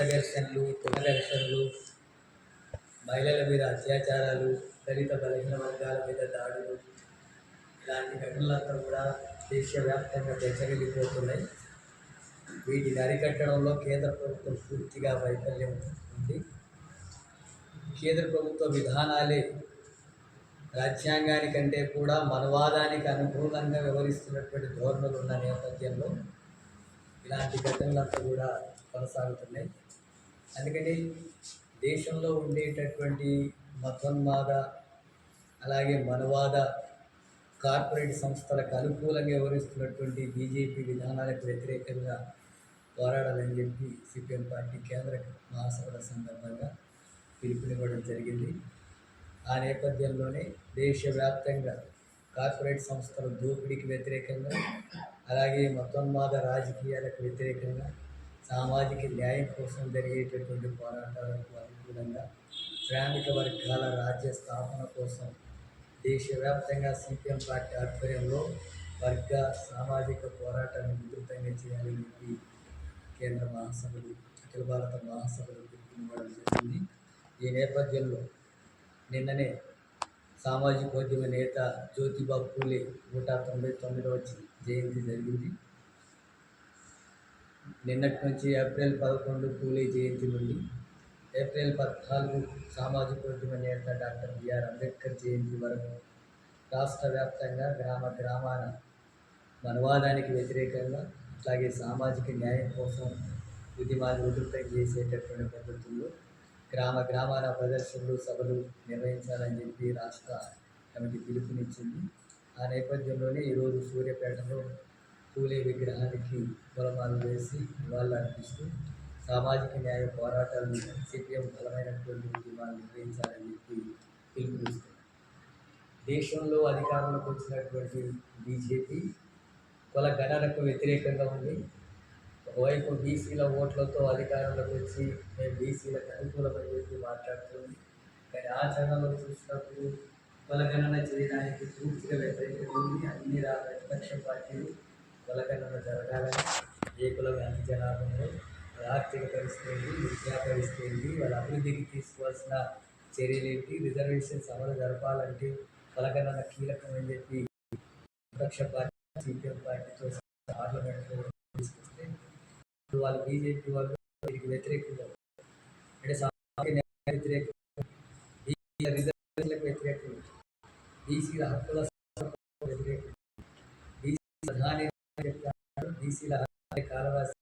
హతఘర్షణలు ఎలక్షన్లు మహిళల మీద అత్యాచారాలు దళిత బలహీన వర్గాల మీద దాడులు ఇలాంటి ఘటనలంతా కూడా దేశవ్యాప్తంగా పెంచగలిగిపోతున్నాయి వీటిని అరికట్టడంలో కేంద్ర ప్రభుత్వం పూర్తిగా వైఫల్యం ఉంది. కేంద్ర ప్రభుత్వ విధానాలే రాజ్యాంగానికంటే కూడా మనవాదానికి అనుకూలంగా వ్యవహరిస్తున్నటువంటి ధోరణులు ఉన్న నేపథ్యంలో ఇలాంటి ఘటనలంతా కూడా కొనసాగుతున్నాయి. అందుకని దేశంలో ఉండేటటువంటి మతోన్మాద అలాగే మనవాద కార్పొరేట్ సంస్థలకు అనుకూలంగా వ్యవహరిస్తున్నటువంటి బీజేపీ విధానాలకు వ్యతిరేకంగా పోరాడాలని చెప్పి సిపిఎం పార్టీ కేంద్ర మహాసభల సందర్భంగా పిలుపునివ్వడం జరిగింది. ఆ నేపథ్యంలోనే దేశవ్యాప్తంగా కార్పొరేట్ సంస్థల దోపిడీకి వ్యతిరేకంగా అలాగే మతోన్మాద రాజకీయాలకు వ్యతిరేకంగా సామాజిక న్యాయం కోసం జరిగేటటువంటి పోరాటాలకు అనుకూలంగా శ్రామిక వర్గాల రాజ్య స్థాపన కోసం దేశవ్యాప్తంగా సిపిఎం పార్టీ ఆధ్వర్యంలో వర్గ సామాజిక పోరాటాన్ని విస్తృతంగా చేయాలని చెప్పి కేంద్ర మహాసభలు అఖిల భారత మహాసభలు పిలుపునివ్వడం జరిగింది. ఈ నేపథ్యంలో నిన్ననే సామాజికోద్యమ నేత జ్యోతిబా పూలే నూట తొంభై తొమ్మిదవ జయంతి జరిగింది. నిన్నటి నుంచి ఏప్రిల్ పదకొండు పూలే జయంతి నుండి ఏప్రిల్ పద్నాలుగు సామాజిక ఉద్యమ నేత డాక్టర్ బిఆర్ అంబేద్కర్ జయంతి వరకు రాష్ట్ర వ్యాప్తంగా గ్రామ గ్రామాన మనవాదానికి వ్యతిరేకంగా అట్లాగే సామాజిక న్యాయం కోసం ఉద్యమాలు ఉధృతం చేసేటటువంటి పద్ధతుల్లో గ్రామ గ్రామాల ప్రదర్శనలు సభలు నిర్వహించాలని చెప్పి రాష్ట్ర కమిటీ పిలుపునిచ్చింది. ఆ నేపథ్యంలోనే ఈరోజు సూర్యాపేటలో పూలే విగ్రహానికి పొలమాలు వేసి నివాళులర్పిస్తూ సామాజిక న్యాయ పోరాటాలను సిపిఎం బలమైనటువంటి ఉద్యమాలు నిర్వహించాలని చెప్పి పిలుపునిస్తుంది దేశంలో అధికారంలోకి వచ్చినటువంటి బీజేపీ కుల గణనకు వ్యతిరేకంగా ఉంది. ఒకవైపు బీసీల ఓట్లతో అధికారంలోకి వచ్చి మేము బీసీలకు అనుకూలమని చెప్పి మాట్లాడుతుంది. కానీ ఆచరణలో చూసినప్పుడు కులగణన చేయడానికి పూర్తిగా వ్యతిరేకంగా ఉంది. అన్ని రా ప్రతిపక్ష పార్టీలు కులగణన జరగాలని ఏ కులం ఎంత జనాభాలో వాళ్ళ ఆర్థిక పరిస్థితి విద్యా పరిస్థితి వాళ్ళ అభివృద్ధికి తీసుకోవాల్సిన చర్యలేంటి? రిజర్వేషన్స్ అమలు జరపాలంటే కులగణన కీలకమని చెప్పి విపక్ష పార్టీ సిపిఎం పార్టీతో పార్లమెంట్లో తీసుకొస్తే ఇప్పుడు వాళ్ళు బీజేపీ వాళ్ళు దీనికి వ్యతిరేకంగా అంటే సామాజిక వ్యతిరేకంగా రిజర్వేషన్లకు వ్యతిరేకంగా బీసీల హక్కుల எடுத்தாலும் பிசியில் காலவாசி